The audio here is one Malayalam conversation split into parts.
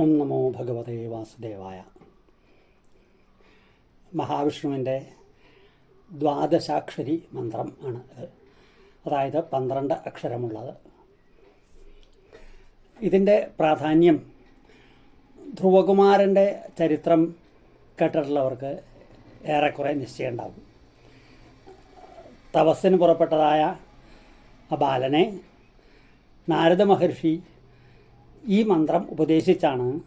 ഓം നമോ ഭഗവതേ വാസുദേവായ. മഹാവിഷ്ണുവിന്റെ ദ്വാദശാക്ഷരി മന്ത്രം ആണ് ഇത് അതായത് പന്ത്രണ്ട് അക്ഷരമുള്ളത്. ഇതിന്റെ പ്രാധാന്യം ധ്രുവകുമാരന്റെ ചരിത്രം കേട്ടിട്ടുള്ളവർക്ക് ഏറെക്കുറെ നിശ്ചയം ഉണ്ടാവും തപസ്സിന് പുറപ്പെട്ടതായ ആ ബാലനെ നാരദ മഹർഷി ഈ മന്ത്രം ഉപദേശിച്ചാണ്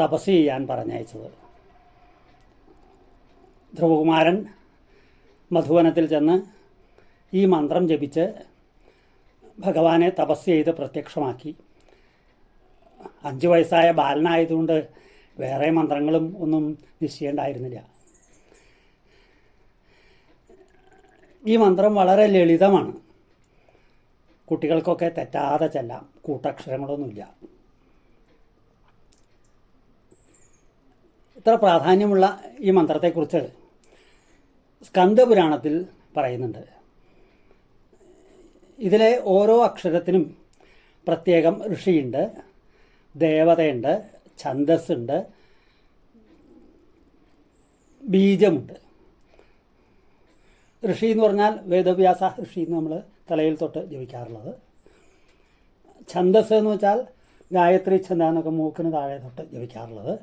തപസ് ചെയ്യാൻ പറഞ്ഞയച്ചത്. ധ്രുവകുമാരൻ മധുവനത്തിൽ ചെന്ന് ഈ മന്ത്രം ജപിച്ച് ഭഗവാനെ തപസ് ചെയ്ത് പ്രത്യക്ഷമാക്കി. അഞ്ചു വയസ്സായ ബാലനായതുകൊണ്ട് വേറെ മന്ത്രങ്ങളും ഒന്നും നിശ്ചയുണ്ടായിരുന്നില്ല. ഈ മന്ത്രം വളരെ ലളിതമാണ്. കുട്ടികൾക്കൊക്കെ തെറ്റാതെ ചെല്ലാം. കൂട്ടക്ഷരങ്ങളൊന്നുമില്ല. ഇത്ര പ്രാധാന്യമുള്ള ഈ മന്ത്രത്തെക്കുറിച്ച് സ്കന്ദപുരാണത്തിൽ പറയുന്നുണ്ട്. ഇതിലെ ഓരോ അക്ഷരത്തിനും പ്രത്യേകം ഋഷിയുണ്ട് ദേവതയുണ്ട് ഛന്ദസ്സുണ്ട് ബീജമുണ്ട്. ഋഷി എന്ന് പറഞ്ഞാൽ വേദവ്യാസ ഋഷി എന്ന് നമ്മൾ തലയിൽ തൊട്ട് ജപിക്കാറുള്ളത്. ഛന്ദസ് എന്ന് വെച്ചാൽ ഗായത്രി ഛന്ദ എന്നൊക്കെ മൂക്കിന് താഴെ തൊട്ട് ജപിക്കാറുള്ളത്.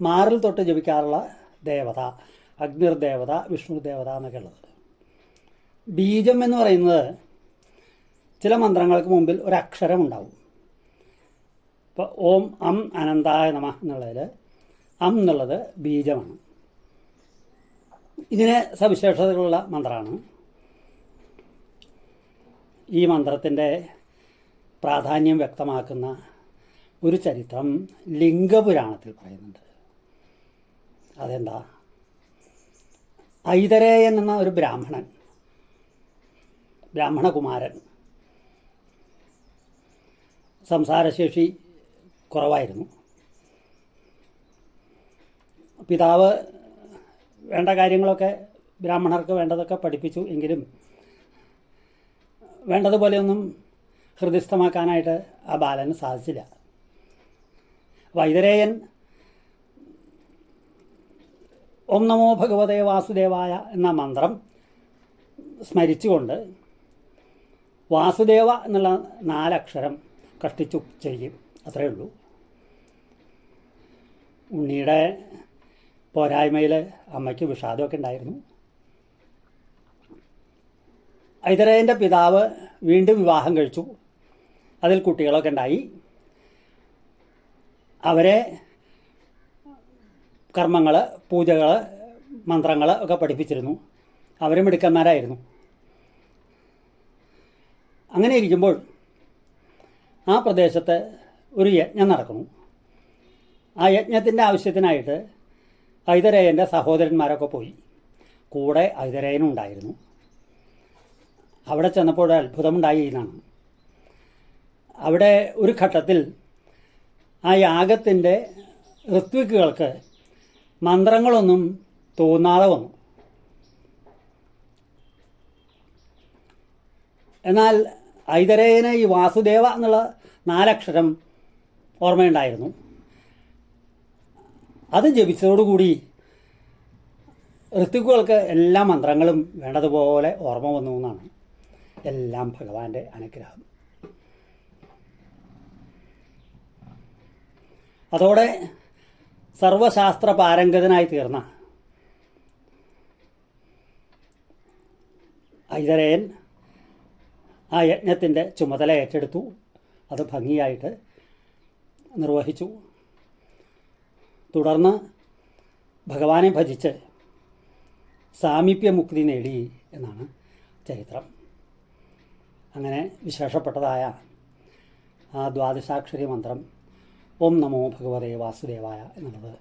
മാറിൽ തൊട്ട് ജപിക്കാറുള്ള ദേവത അഗ്നിർ ദേവത വിഷ്ണു ദേവത എന്നൊക്കെ ഉള്ളത്. ബീജം എന്ന് പറയുന്നത് ചില മന്ത്രങ്ങൾക്ക് മുമ്പിൽ അക്ഷരം ഉണ്ടാവും. ഇപ്പോൾ ഓം അം അനന്തായ നമ എന്നുള്ളതിൽ അം എന്നുള്ളത് ബീജമാണ്. ഇതിനെ സവിശേഷതകളുള്ള മന്ത്രമാണ്. ഈ മന്ത്രത്തിന്റെ പ്രാധാന്യം വ്യക്തമാക്കുന്ന ഒരു ചരിത്രം ലിംഗപുരാണത്തിൽ പറയുന്നുണ്ട്. അതെന്താ? ഐതരേയൻ എന്ന ഒരു ബ്രാഹ്മണൻ ബ്രാഹ്മണകുമാരൻ സംസാരശേഷി കുറവായിരുന്നു. പിതാവ് വേണ്ട കാര്യങ്ങളൊക്കെ ബ്രാഹ്മണർക്ക് വേണ്ടതൊക്കെ പഠിപ്പിച്ചു എങ്കിലും വേണ്ടതുപോലെയൊന്നും ഹൃദയസ്ഥമാക്കാനായിട്ട് ആ ബാലന് സാധിച്ചില്ല. വൈതരേയൻ ഓം നമോ ഭഗവതേ വാസുദേവായ എന്ന മന്ത്രം സ്മരിച്ചുകൊണ്ട് വാസുദേവ എന്നുള്ള നാലക്ഷരം കഷ്ടിച്ചു ചെയ്യും അത്രയേ ഉള്ളൂ. ഉണ്ണിയുടെ പോരായ്മയിൽ അമ്മയ്ക്ക് വിഷാദമൊക്കെ ഉണ്ടായിരുന്നു. ഐതരേയന്റെ പിതാവ് വീണ്ടും വിവാഹം കഴിച്ചു. അതിൽ കുട്ടികളൊക്കെ ഉണ്ടായി. അവരെ കർമ്മങ്ങൾ പൂജകൾ മന്ത്രങ്ങൾ ഒക്കെ പഠിപ്പിച്ചിരുന്നു. അവർ മിടുക്കന്മാരായിരുന്നു. അങ്ങനെ ഇരിക്കുമ്പോൾ ആ പ്രദേശത്ത് ഒരു യജ്ഞം നടക്കുന്നു. ആ യജ്ഞത്തിന്റെ ആവശ്യത്തിനായിട്ട് ഐതരേയന്റെ സഹോദരന്മാരൊക്കെ പോയി. കൂടെ ഐതരേയനും ഉണ്ടായിരുന്നു. അവിടെ ചെന്നപ്പോൾ അത്ഭുതമുണ്ടായി എന്നാണ്. അവിടെ ഒരു ഘട്ടത്തിൽ ആ യാഗത്തിന്റെ ഋത്വിക്കുകൾക്ക് മന്ത്രങ്ങളൊന്നും തോന്നാതെ വന്നു. എന്നാൽ ഐതരേയന് ഈ വാസുദേവ എന്നുള്ള നാലക്ഷരം ഓർമ്മയുണ്ടായിരുന്നു. അത് ജപിച്ചതോടുകൂടി ഋത്വിക്കുകൾക്ക് എല്ലാ മന്ത്രങ്ങളും വേണ്ടതുപോലെ ഓർമ്മ വന്നു എന്നാണ്. എല്ലാം ഭഗവാന്റെ അനുഗ്രഹം. അതോടെ സർവശാസ്ത്ര പാരംഗതനായി തീർന്ന ഐതരയൻ ആ യജ്ഞത്തിന്റെ ചുമതല ഏറ്റെടുത്തു. അത് ഭംഗിയായിട്ട് നിർവഹിച്ചു. തുടർന്ന് ഭഗവാനെ ഭജിച്ച് സാമീപ്യമുക്തി നേടി എന്നാണ് ചരിത്രം. അങ്ങനെ വിശേഷപ്പെട്ടതായ ആ ദ്വാദശാക്ഷരി മന്ത്രം ഓം നമോ ഭഗവതേ വാസുദേവായ എന്നുള്ളത്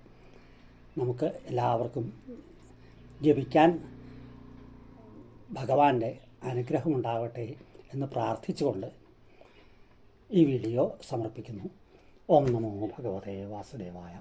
നമുക്ക് എല്ലാവർക്കും ജപിക്കാൻ ഭഗവാന്റെ അനുഗ്രഹമുണ്ടാവട്ടെ എന്ന് പ്രാർത്ഥിച്ചുകൊണ്ട് ഈ വീഡിയോ സമർപ്പിക്കുന്നു. ഓം നമോ ഭഗവതേ വാസുദേവായ.